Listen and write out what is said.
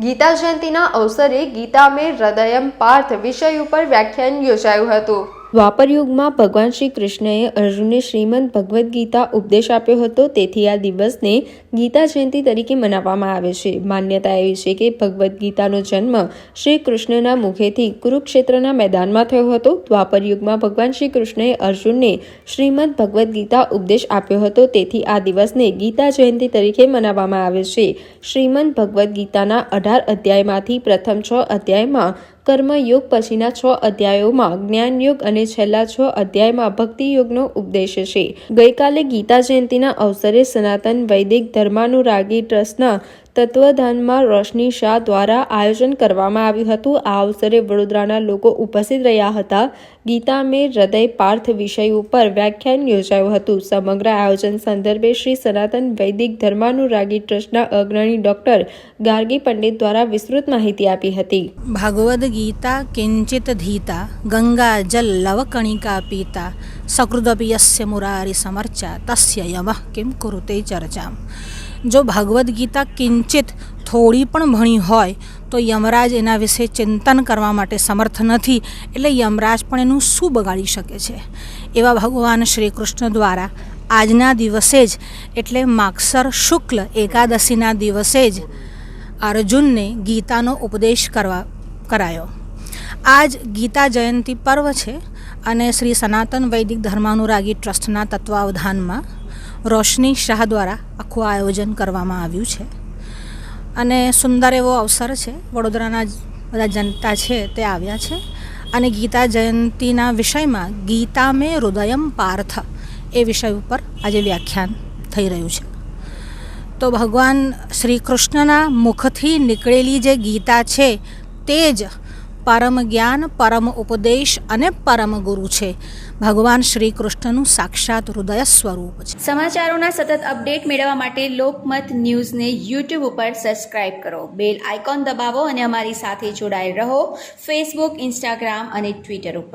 ગીતા જયંતિના અવસરે ગીતા મેં હૃદયમ પાર્થ વિષય ઉપર વ્યાખ્યાન યોજાયું હતું. દ્વાપર યુગમાં ભગવાન શ્રી કૃષ્ણએ અર્જુનને શ્રીમદ ભગવદ્ ગીતા ઉપદેશ આપ્યો હતો. તેથી આ દિવસને ગીતા જયંતિ તરીકે મનાવવામાં આવે છે. માન્યતા એવી છે કે ભગવદ્ ગીતાનો જન્મ શ્રી કૃષ્ણના મુખેથી કુરુક્ષેત્રના મેદાનમાં થયો હતો. દ્વાપરયુગમાં ભગવાન શ્રી કૃષ્ણએ અર્જુનને શ્રીમદ ભગવદ્ ગીતા ઉપદેશ આપ્યો હતો. તેથી આ દિવસને ગીતા જયંતિ તરીકે મનાવવામાં આવે છે. શ્રીમદ ભગવદ્ ગીતાના અઢાર અધ્યાયમાંથી પ્રથમ છ અધ્યાયમાં કર્મયોગ પછીના છ અધ્યાયોમાં, જ્ઞાનયોગ અને છેલ્લા છ અધ્યાયમાં ભક્તિ યોગનો ઉપદેશ છે. ગઈકાલે ગીતા જયંતિના અવસરે સનાતન વૈદિક ધર્માનુરાગી ટ્રસ્ટના તત્વધાનમાં રોશની શાહ દ્વારા આયોજન કરવામાં આવ્યું હતું. આ અવસરે વડોદરાના લોકો ઉપસ્થિત રહ્યા હતા. ગીતા મેં હૃદય પાર્થ વિષય ઉપર વ્યાખ્યાન યોજાયું હતું. સમગ્ર આયોજન સંદર્ભે શ્રી સનાતન વૈદિક ધર્માનુરાગી ટ્રસ્ટના અગ્રણી ડોક્ટર ગાર્ગી પંડિત દ્વારા વિસ્તૃત માહિતી આપી હતી. ભાગવદ ગીતા કિંચિત ધીતા, ગંગા જલ લવકણિકા પીતા, સકૃદપી મુરારી સમર્ચા, તસ્ય યમઃ, કિમ કુરુતે ચર્ચામ. જો ભગવદ્ ગીતા કિંચિત થોડી પણ ભણી હોય, તો યમરાજ એના વિશે ચિંતન કરવા માટે સમર્થ નથી, એટલે યમરાજ પણ એનું શું બગાડી શકે છે? એવા ભગવાન શ્રી કૃષ્ણ દ્વારા આજના દિવસે જ, એટલે માગસર શુક્લ એકાદશીના દિવસે જ અર્જુનને ગીતાનો ઉપદેશ કરવા, કરાયો. આજ ગીતા જયંતિ પર્વ છે અને શ્રી સનાતન વૈદિક ધર્માનુરાગી ટ્રસ્ટના તત્વાવધાનમાં રોશની શાહ દ્વારા આખું આયોજન કરવામાં આવ્યું છે. અને સુંદર એવો અવસર છે. વડોદરાના બધા જનતા છે તે આવ્યા છે. અને ગીતા જયંતિના વિષયમાં ગીતા મેં હૃદયમ પાર્થ એ વિષય ઉપર આજે વ્યાખ્યાન થઈ રહ્યું છે. તો ભગવાન શ્રી કૃષ્ણના મુખથી નીકળેલી જે ગીતા છે તે જ પરમ જ્ઞાન, પરમ ઉપદેશ અને પરમ ગુરુ છે. ભગવાન શ્રી કૃષ્ણનું સાક્ષાત હૃદય સ્વરૂપ છે. સમાચારોના સતત અપડેટ મેળવવા માટે લોકમત ન્યૂઝને યુટ્યુબ ઉપર સબસ્ક્રાઇબ કરો. બેલ આઇકોન દબાવો અને અમારી સાથે જોડાયેલ રહો. ફેસબુક ઇન્સ્ટાગ્રામ અને ટ્વિટર ઉપર.